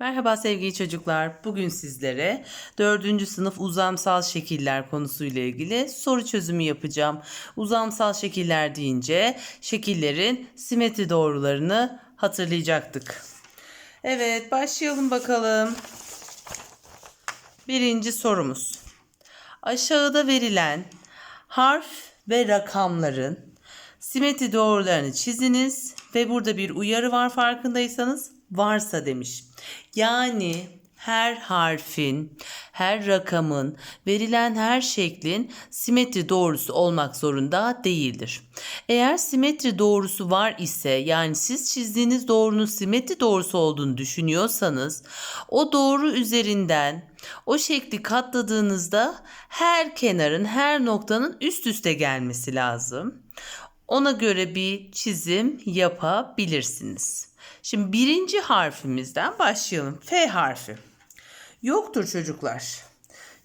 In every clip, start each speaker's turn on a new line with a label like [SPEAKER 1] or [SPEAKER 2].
[SPEAKER 1] Merhaba sevgili çocuklar. Bugün sizlere 4. sınıf uzamsal şekiller konusuyla ilgili soru çözümü yapacağım. Uzamsal şekiller deyince şekillerin simetri doğrularını hatırlayacaktık. Evet, başlayalım bakalım. Birinci sorumuz. Aşağıda verilen harf ve rakamların simetri doğrularını çiziniz ve burada bir uyarı var farkındaysanız varsa demiş. Yani her harfin, her rakamın, verilen her şeklin simetri doğrusu olmak zorunda değildir. Eğer simetri doğrusu var ise yani siz çizdiğiniz doğrunun simetri doğrusu olduğunu düşünüyorsanız o doğru üzerinden o şekli katladığınızda her kenarın, her noktanın üst üste gelmesi lazım. Ona göre bir çizim yapabilirsiniz. Şimdi birinci harfimizden başlayalım. F harfi. Yoktur çocuklar.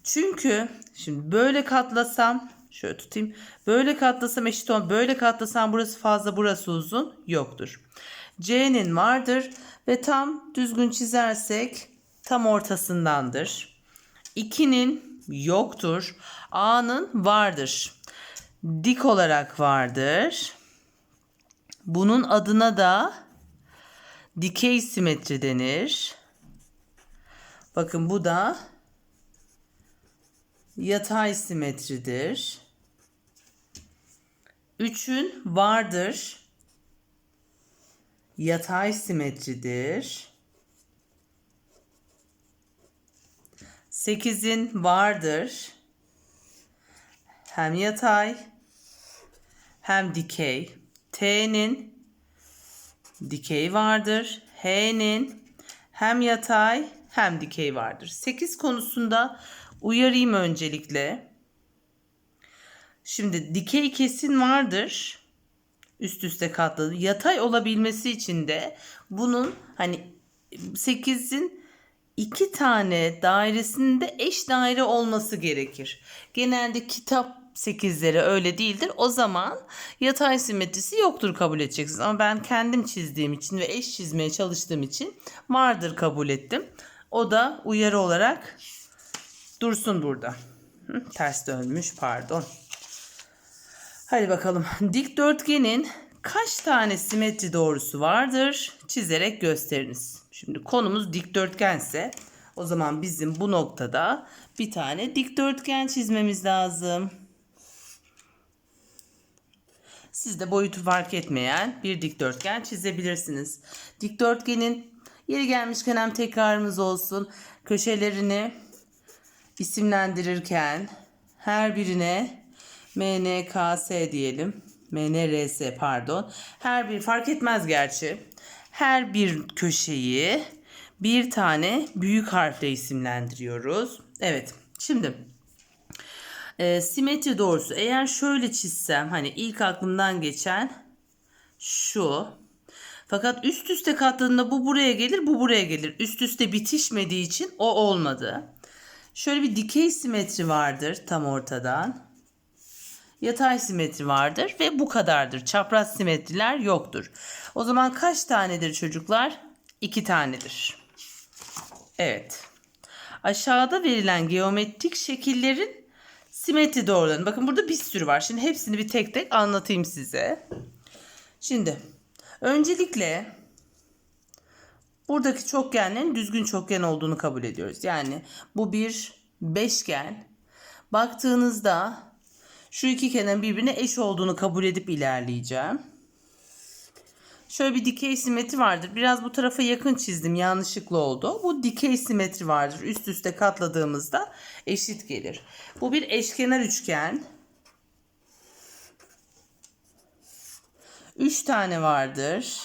[SPEAKER 1] Çünkü şimdi böyle katlasam şöyle tutayım. Böyle katlasam eşit olan böyle katlasam burası fazla burası uzun yoktur. C'nin vardır ve tam düzgün çizersek tam ortasındandır. 2'nin yoktur. A'nın vardır. Dik olarak vardır. Bunun adına da dikey simetri denir. Bakın bu da yatay simetridir. Üçün vardır. Yatay simetridir. Sekizin vardır. Hem yatay hem dikey. T'nin dikey vardır. H'nin hem yatay hem dikey vardır. 8 konusunda uyarayım öncelikle. Şimdi dikey kesin vardır. Üst üste katladı. Yatay olabilmesi için de bunun hani 8'in iki tane dairesinde eş daire olması gerekir. Genelde kitap 8'leri öyle değildir. O zaman yatay simetrisi yoktur kabul edeceksiniz. Ama ben kendim çizdiğim için ve eş çizmeye çalıştığım için vardır kabul ettim. O da uyarı olarak dursun burada. Hı, ters dönmüş pardon. Hadi bakalım. Dikdörtgenin kaç tane simetri doğrusu vardır? Çizerek gösteriniz. Şimdi konumuz dikdörtgense o zaman bizim bu noktada bir tane dikdörtgen çizmemiz lazım. Siz de boyutu fark etmeyen bir dikdörtgen çizebilirsiniz. Dikdörtgenin yeri gelmişken hem tekrarımız olsun. Köşelerini isimlendirirken her birine MNKS diyelim. MNRS pardon. Her bir fark etmez gerçi. Her bir köşeyi bir tane büyük harfle isimlendiriyoruz. Evet. Şimdi e, simetri doğrusu eğer şöyle çizsem hani ilk aklımdan geçen şu. Fakat üst üste katladığında bu buraya gelir, bu buraya gelir. Üst üste bitişmediği için o olmadı. Şöyle bir dikey simetri vardır tam ortadan. Yatay simetri vardır ve bu kadardır. Çapraz simetriler yoktur. O zaman kaç tanedir çocuklar? İki tanedir. Evet. Aşağıda verilen geometrik şekillerin simetri doğrularını. Bakın burada bir sürü var. Şimdi hepsini bir tek tek anlatayım size. Şimdi öncelikle buradaki çokgenlerin düzgün çokgen olduğunu kabul ediyoruz. Yani bu bir beşgen. Baktığınızda şu iki kenarın birbirine eş olduğunu kabul edip ilerleyeceğim. Şöyle bir dikey simetri vardır. Biraz bu tarafa yakın çizdim. Yanlışlıkla oldu. Bu dikey simetri vardır. Üst üste katladığımızda eşit gelir. Bu bir eşkenar üçgen. Üç tane vardır.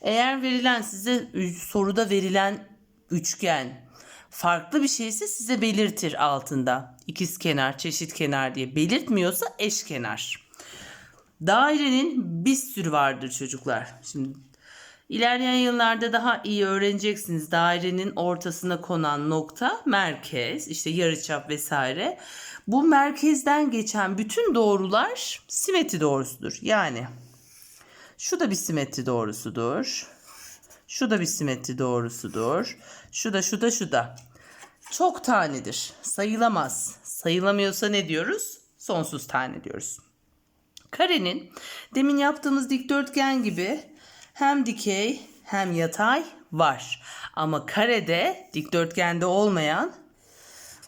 [SPEAKER 1] Eğer verilen size soruda verilen üçgen farklı bir şeyse size belirtir altında. İkiz kenar, çeşit kenar diye belirtmiyorsa eşkenar. Dairenin bir sürü vardır çocuklar. Şimdi ilerleyen yıllarda daha iyi öğreneceksiniz. Dairenin ortasına konan nokta merkez, işte yarıçap vesaire. Bu merkezden geçen bütün doğrular simetri doğrusudur. Yani şu da bir simetri doğrusudur. Şu da bir simetri doğrusudur. Şu da şu da şu da. Çok tanedir. Sayılamaz. Sayılamıyorsa ne diyoruz? Sonsuz tane diyoruz. Karenin demin yaptığımız dikdörtgen gibi hem dikey hem yatay var. Ama karede dikdörtgende olmayan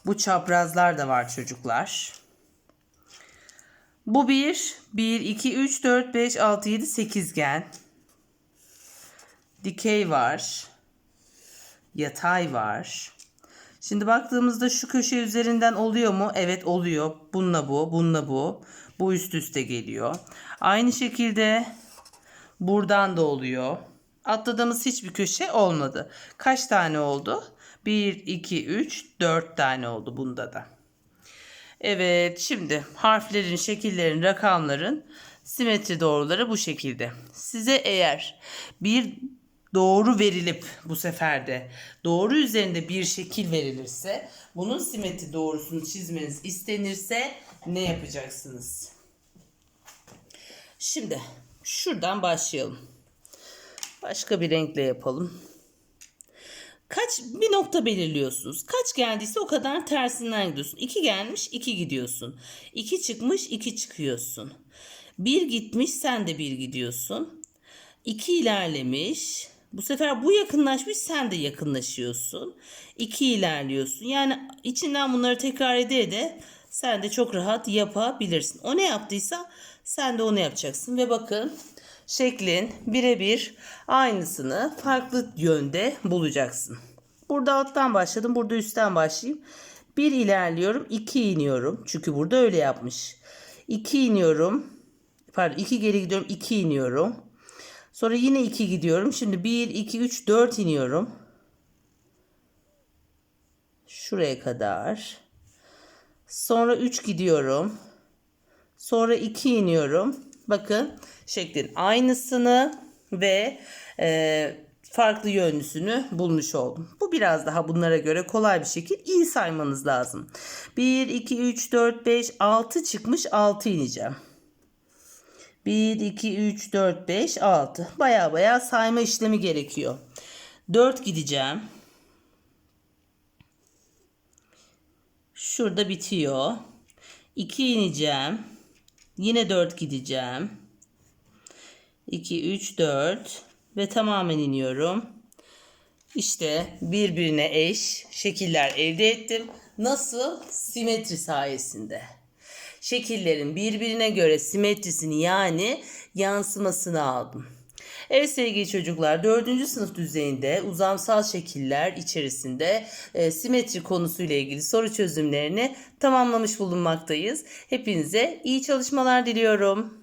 [SPEAKER 1] bu çaprazlar da var çocuklar. Bu bir, 1, 2, 3, 4, 5, 6, 7 sekizgen. Dikey var. Yatay var. Şimdi baktığımızda şu köşe üzerinden oluyor mu? Evet oluyor. Bununla bu, bununla bu. Bu üst üste geliyor. Aynı şekilde buradan da oluyor. Atladığımız hiçbir köşe olmadı. Kaç tane oldu? 1, 2, 3, 4 tane oldu bunda da. Evet şimdi harflerin, şekillerin, rakamların simetri doğruları bu şekilde. Size eğer bir doğru verilip bu sefer de doğru üzerinde bir şekil verilirse bunun simetri doğrusunu çizmeniz istenirse ne yapacaksınız? Şimdi şuradan başlayalım. Başka bir renkle yapalım. Kaç bir nokta belirliyorsunuz. Kaç geldiyse o kadar tersinden gidiyorsun. 2 gelmiş 2 gidiyorsun. 2 çıkmış 2 çıkıyorsun. 1 gitmiş sen de 1 gidiyorsun. 2 ilerlemiş. Bu sefer bu yakınlaşmış sen de yakınlaşıyorsun. 2 ilerliyorsun. Yani içinden bunları tekrar ede ede sen de çok rahat yapabilirsin. O ne yaptıysa sen de onu yapacaksın. Ve bakın şeklin birebir aynısını farklı yönde bulacaksın. Burada alttan başladım. Burada üstten başlayayım. 1 ilerliyorum. 2 iniyorum. Çünkü burada öyle yapmış. 2 iniyorum. Pardon 2 geri gidiyorum. 2 iniyorum. Sonra yine 2 gidiyorum. Şimdi 1, 2, 3, 4 iniyorum. Şuraya kadar. Sonra 3 gidiyorum. Sonra 2 iniyorum. Bakın şeklin aynısını ve e, farklı yönlüsünü bulmuş oldum. Bu biraz daha bunlara göre kolay bir şekil. İyi saymanız lazım. 1, 2, 3, 4, 5, 6 çıkmış 6 ineceğim. 1, 2, 3, 4, 5, 6. Baya baya sayma işlemi gerekiyor. 4 gideceğim. Şurada bitiyor. 2 ineceğim. Yine 4 gideceğim. 2, 3, 4 ve tamamen iniyorum. İşte birbirine eş şekiller elde ettim. Nasıl? Simetri sayesinde. Şekillerin birbirine göre simetrisini yani yansımasını aldım. Evet sevgili çocuklar 4. sınıf düzeyinde uzamsal şekiller içerisinde e, simetri konusuyla ilgili soru çözümlerini tamamlamış bulunmaktayız. Hepinize iyi çalışmalar diliyorum.